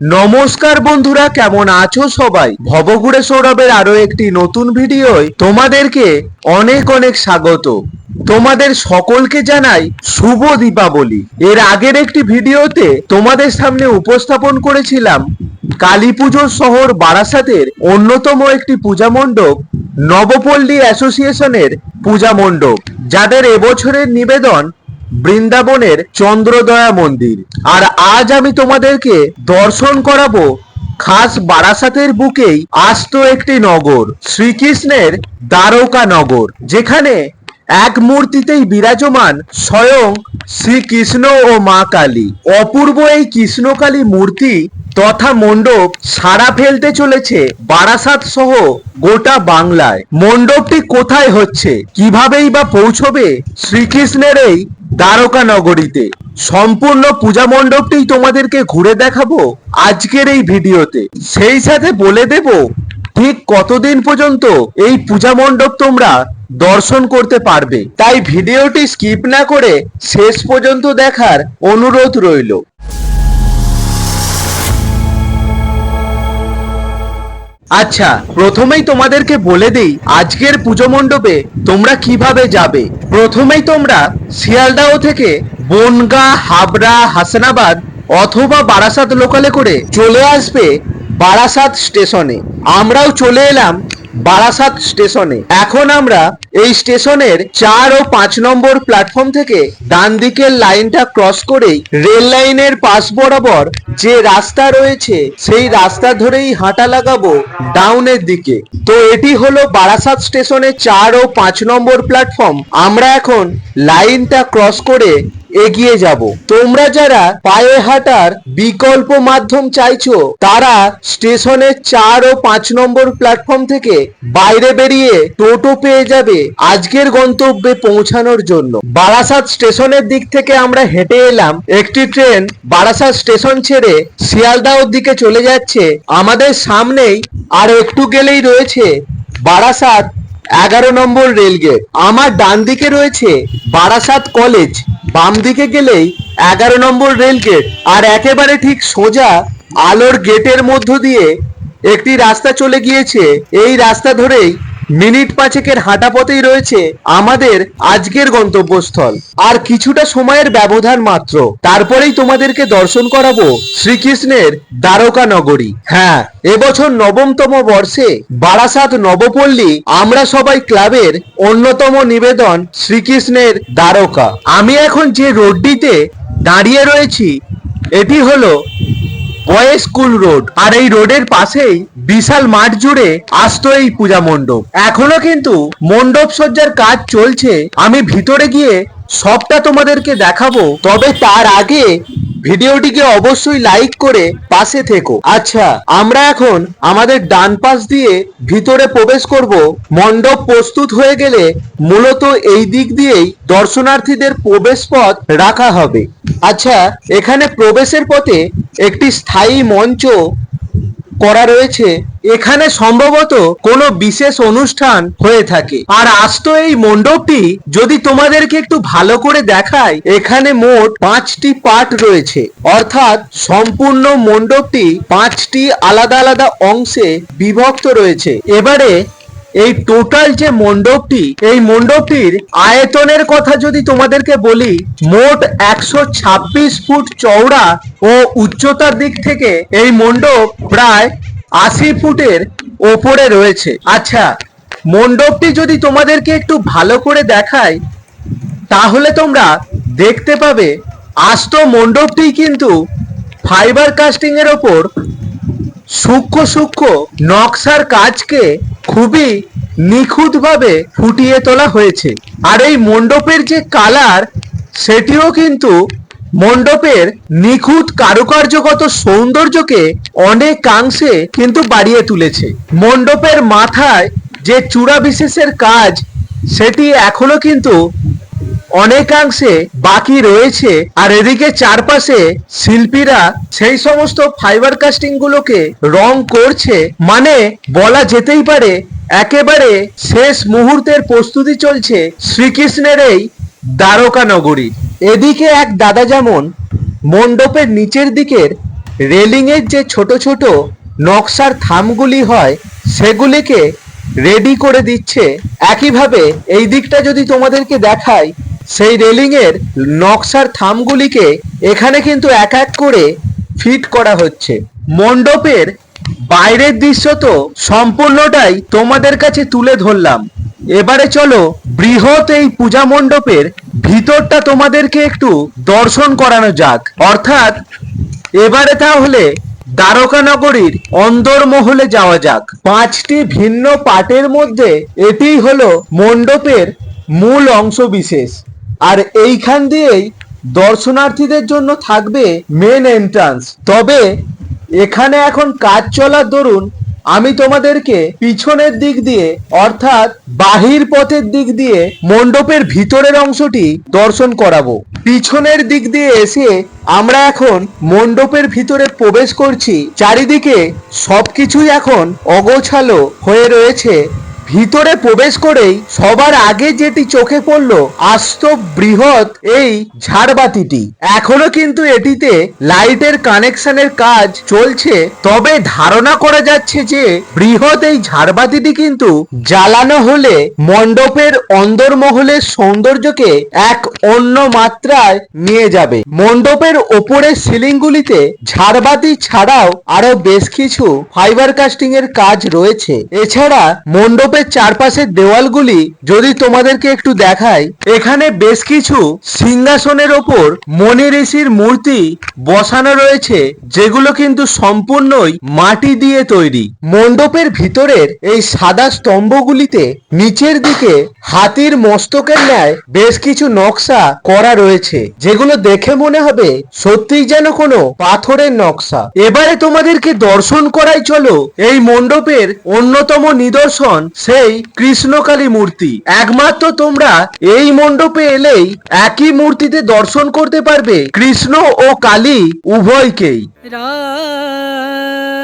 নমস্কার বন্ধুরা, কেমন আছো সবাই? ভবঘুরে সৌরভের আরও একটি নতুন ভিডিওয় তোমাদেরকে অনেক অনেক স্বাগত। তোমাদের সকলকে জানাই শুভ দীপাবলি। এর আগের একটি ভিডিওতে তোমাদের সামনে উপস্থাপন করেছিলাম কালী পুজোর শহর বারাসাতের অন্যতম একটি পূজা মণ্ডপ, নবপল্লী অ্যাসোসিয়েশনের পূজা মণ্ডপ, যাদের এবছরের নিবেদন বৃন্দাবনের চন্দ্রদয়া মন্দির। আর আজ আমি তোমাদেরকে দর্শন করাবো খাস বারাসাতের বুকেই আস্ত একটি নগর, শ্রীকৃষ্ণের দ্বারকা নগর, যেখানে এক মূর্তিতেই বিরাজমান স্বয়ং শ্রীকৃষ্ণ ও মা কালী। অপূর্ব এই কৃষ্ণকালী মূর্তি তথা মণ্ডপ সারা ফেলতে চলেছে বারাসাত সহ গোটা বাংলায়। মণ্ডপটি কোথায় হচ্ছে, কিভাবেই বা পৌঁছবে, শ্রীকৃষ্ণের এই দ্বারকা নগরীতে। সম্পূর্ণ পূজা মণ্ডপটি তোমাদেরকে ঘুরে দেখাবো আজকের এই ভিডিওতে। সেই সাথে বলে দেব, ঠিক কতদিন পর্যন্ত এই পূজা মণ্ডপ তোমরা দর্শন করতে পারবে। তাই ভিডিওটি স্কিপ না করে শেষ পর্যন্ত দেখার অনুরোধ রইল। আচ্ছা প্রথমেই তোমাদেরকে বলে দেই, আজকের পুজো মণ্ডপে তোমরা কীভাবে যাবে? প্রথমেই তোমরা শিয়ালদাহ থেকে বনগা, হাবড়া, হাসনাবাদ অথবা বারাসাত লোকালে করে চলে আসবে বারাসাত স্টেশনে আমরাও চলে এলাম বারাসাত স্টেশনে। এখন আমরা এই স্টেশনের চার ও পাঁচ নম্বর প্ল্যাটফর্ম থেকে ডান দিকের লাইনটা ক্রস করেই রেল লাইনের পাশ বরাবর যে রাস্তা রয়েছে, সেই রাস্তা ধরেই হাঁটা লাগাবো ডাউনের দিকে। তো এটি হলো বারাসাত স্টেশনের চার ও পাঁচ নম্বর প্ল্যাটফর্ম আমরা এখন লাইনটা ক্রস করে এগিয়ে যাব। তোমরা যারা পায়ে হাঁটার বিকল্প মাধ্যম চাইছো, তারা স্টেশনের চার ও পাঁচ নম্বর প্ল্যাটফর্ম থেকে বাইরে বেরিয়ে টোটো পেয়ে যাবে আজকের গন্তব্যে পৌঁছানোর জন্য। বারাসাত স্টেশনের দিক থেকে আমরা হেঁটে এলাম। একটি ট্রেন বারাসাত স্টেশন ছেড়ে শিয়ালদাহর দিকে চলে যাচ্ছে। আমাদের সামনেই আর একটু গেলেই রয়েছে বারাসাত এগারো নম্বর রেলগেট। আমার ডান দিকে রয়েছে বারাসাত কলেজ। বাম দিকে গেলেই এগারো নম্বর রেলগেট, আর একেবারে ঠিক সোজা আলোর গেটের মধ্য দিয়ে একটি রাস্তা চলে গিয়েছে। এই রাস্তা ধরেই মিনিট পাঁচেকের হাঁটা পথেই রয়েছে আমাদের আজকের গন্তব্যস্থল। আর কিছুটা সময়ের ব্যবধান মাত্র। তারপরেই তোমাদেরকে দর্শন করাবো শ্রীকৃষ্ণের দ্বারকা নগরী। হ্যাঁ এবছর নবমতম বর্ষে বারাসাত নবপল্লী আমরা সবাই ক্লাবের অন্যতম নিবেদন শ্রীকৃষ্ণের দ্বারকা। আমি এখন যে রোডটিতে দাঁড়িয়ে রয়েছি, এটি হলো বয়েজ স্কুল রোড। আর এই রোডের পাশেই বিশাল মাঠ জুড়ে আসত এই পূজা মণ্ডপ। এখনও কিন্তু মণ্ডপ সজ্জার কাজ চলছে। আমি ভিতরে গিয়ে সবটা তোমাদেরকে দেখাবো। তবে তার আগে ভিডিওটিকে অবশ্যই লাইক করে পাশে থেকো। আচ্ছা আমরা এখন আমাদের ডান পাশ দিয়ে ভিতরে প্রবেশ করব। মণ্ডপ প্রস্তুত হয়ে গেলে মূলত এই দিক দিয়েই দর্শনার্থীদের প্রবেশ পথ রাখা হবে। আচ্ছা এখানে প্রবেশের পথে একটি স্থায়ী মঞ্চ করা রয়েছে। এখানে সম্ভবত কোনো বিশেষ অনুষ্ঠান হয়ে থাকে। আর আজ তো এই মণ্ডপটি যদি তোমাদেরকে একটু ভালো করে দেখায় এখানে মোট পাঁচটি পার্ট রয়েছে। অর্থাৎ সম্পূর্ণ মণ্ডপটি পাঁচটি আলাদা আলাদা অংশে বিভক্ত রয়েছে। এবারে এই টোটাল যে মণ্ডপটি, এই মণ্ডপটির আয়তনের কথা যদি তোমাদেরকে বলি, মোট একশো ছাব্বিশ ফুট চওড়া ও উচ্চতার দিক থেকে এই মণ্ডপ প্রায় আশি ফুটের ওপরে রয়েছে। আচ্ছা মণ্ডপটি যদি তোমাদেরকে একটু ভালো করে দেখায় তাহলে তোমরা দেখতে পাবে, আস্ত মণ্ডপটি কিন্তু ফাইবার কাস্টিং এর ওপর সূক্ষ্ম সূক্ষ্ম নকশার কাজকে খুবই নিখুঁতভাবে ফুটিয়ে তোলা হয়েছে। আর এই মণ্ডপের যে কালার, সেটিও কিন্তু মণ্ডপের নিখুঁত কারুকার্যগত সৌন্দর্যকে অনেকাংশে কিন্তু বাড়িয়ে তুলেছে। মণ্ডপের মাথায় যে চূড়া বিশেষের কাজ, সেটি এখনও কিন্তু অনেকাংশে বাকি রয়েছে। আর এদিকে চারপাশে শিল্পীরা সেই সমস্ত ফাইবার কাস্টিং গুলোকে রং করছে। মানে বলা যেতেই পারে, একেবারে শেষ মুহূর্তের প্রস্তুতি চলছে শ্রীকৃষ্ণের এই দ্বারকা নগরী এদিকে এক দাদা যেমন মণ্ডপের নিচের দিকের রেলিং এর যে ছোট ছোট নকশার থামগুলি হয়, সেগুলিকে রেডি করে দিচ্ছে। একইভাবে এই দিকটা যদি তোমাদেরকে দেখাই সেই রেলিং এর নকশার থামগুলিকে এখানে কিন্তু এক এক করে ফিট করা হচ্ছে। মণ্ডপের বাইরের দৃশ্য তো সম্পূর্ণটাই তোমাদের কাছে তুলে ধরলাম। এবারে চলো বৃহৎ এই পূজা মণ্ডপের ভিতরটা তোমাদেরকে একটু দর্শন করানো যাক। অর্থাৎ এবারে তাহলে দ্বারকা নগরীর অন্দরমহলে যাওয়া যাক। পাঁচটি ভিন্ন পাটের মধ্যে এটিই হলো মণ্ডপের মূল অংশ বিশেষ আর এইখান দিয়েই দর্শনার্থীদের জন্য থাকবে মেন এন্ট্রান্স তবে এখানে এখন কাজ চলার দরুন আমি তোমাদেরকে পিছনের দিক দিয়ে, অর্থাৎ বাহির পথের দিক দিয়ে মণ্ডপের ভিতরের অংশটি দর্শন করাবো। পিছনের দিক দিয়ে এসে আমরা এখন মণ্ডপের ভিতরে প্রবেশ করছি। চারিদিকে সবকিছুই এখন অগোছালো হয়ে রয়েছে। ভিতরে প্রবেশ করেই সবার আগে যেটি চোখে পড়ল, আস্ত বৃহৎ এই ঝাড়বাতিটি। এখনও কিন্তু এটিতে লাইটের কানেকশনের কাজ চলছে, তবে ধারণা করা যাচ্ছে যে বৃহৎ এই ঝাড়বাতিটি কিন্তু জ্বালানো হলে মণ্ডপের অন্দরমহলের সৌন্দর্যকে এক অন্য মাত্রায় নিয়ে যাবে। মণ্ডপের ওপরের সিলিংগুলিতে ঝাড়বাতি ছাড়াও আরও বেশ কিছু ফাইবার কাস্টিং এর কাজ রয়েছে। এছাড়া মণ্ডপের চারপাশের দেওয়ালগুলি যদি তোমাদেরকে একটু দেখাই, এখানে বেশ কিছু সিংহাসনের ওপর মনি ঋষির মূর্তি বসানো রয়েছে, যেগুলো কিন্তু সম্পূর্ণই মাটি দিয়ে তৈরি। মণ্ডপের ভিতরের এই সাদা স্তম্ভগুলিতে নিচের দিকে হাতির মস্তকের ন্যায় বেশ কিছু নকশা করা রয়েছে, যেগুলো দেখে মনে হবে সত্যিই যেন কোনো পাথরের নকশা। এবারে তোমাদেরকে দর্শন করাই চলো, এই মণ্ডপের অন্যতম নিদর্শন সেই কৃষ্ণকালী মূর্তি। একমাত্র তোমরা এই মণ্ডপে এলেই একই মূর্তিতে দর্শন করতে পারবে কৃষ্ণ ও কালী উভয়কেই। রাম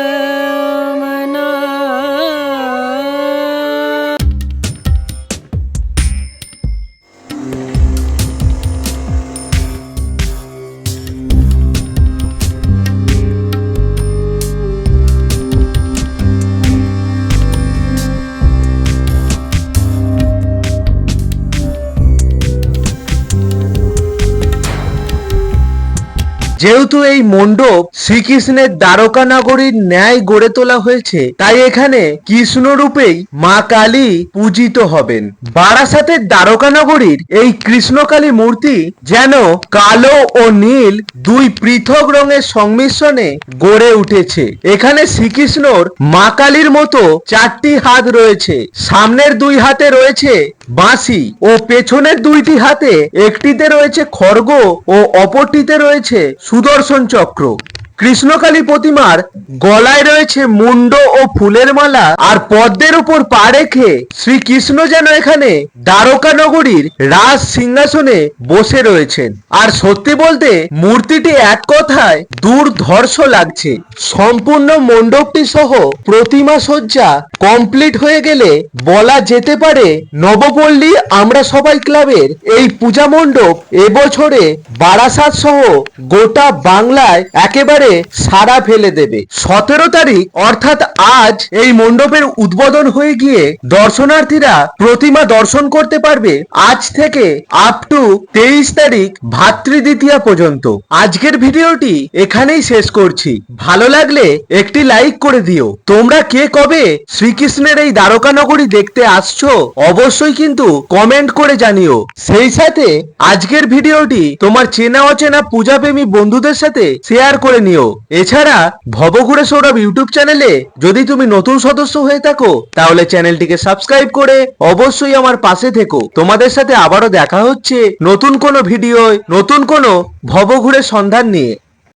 যেহেতু এই মণ্ডপ শ্রীকৃষ্ণের দ্বারকা নগরীর ন্যায় গড়ে তোলা হয়েছে, তাই এখানে কৃষ্ণ রূপেই মা কালী পূজিত হবেন। বারাসাতের দ্বারকা নগরীর এই কৃষ্ণকালী মূর্তি যেন কালো ও নীল দুই পৃথক রঙের সংমিশ্রণে গড়ে উঠেছে। এখানে শ্রীকৃষ্ণর মা কালীর মতো চারটি হাত রয়েছে। সামনের দুই হাতে রয়েছে বাঁশি ও পেছনের দুইটি হাতে একটিতে রয়েছে খড়গ ও অপরটিতে রয়েছে সুদর্শন চক্র। কৃষ্ণকালী প্রতিমার গলায় রয়েছে মুন্ড ও ফুলের মালা আর পদ্মের উপর পা রেখে শ্রীকৃষ্ণ যেন এখানে দ্বারকা নগরীর রাজ সিংহাসনে বসে রয়েছেন। আর সত্যি বলতে মূর্তিটি এক কথায় দুর্ধর্ষ লাগছে। সম্পূর্ণ মণ্ডপটি সহ প্রতিমা সজ্জা কমপ্লিট হয়ে গেলে বলা যেতে পারে নবপল্লী আমরা সবাই ক্লাবের এই পূজা মণ্ডপ এবছরে বারাসাত সহ গোটা বাংলায় একেবারে সারা ফেলে দেবে। সতেরো তারিখ, অর্থাৎ আজ এই মণ্ডপের উদ্বোধন হয়ে গিয়ে দর্শনার্থীরা প্রতিমা দর্শন করতে পারবে আজ থেকে আপ টু তেইশ তারিখ ভাতৃদ্বিতীয়া পর্যন্ত। আজকের ভিডিওটি এখানেই শেষ করছি। ভালো লাগলে একটি লাইক করে দিও। তোমরা কে কবে শ্রীকৃষ্ণের এই দ্বারকা নগরী দেখতে আসছো? অবশ্যই কিন্তু কমেন্ট করে জানিও। সেই সাথে আজকের ভিডিওটি তোমার চেনা অচেনা পূজাপ্রেমী বন্ধুদের সাথে শেয়ার করে নিও। এছাড়া ভবঘুরে সৌরভ ইউটিউব চ্যানেলে যদি তুমি নতুন সদস্য হয়ে থাকো, তাহলে চ্যানেলটিকে সাবস্ক্রাইব করে অবশ্যই আমার পাশে থেকো। তোমাদের সাথে আবারও দেখা হচ্ছে নতুন কোনো ভিডিও নতুন কোনো ভবঘুরে সন্ধান নিয়ে।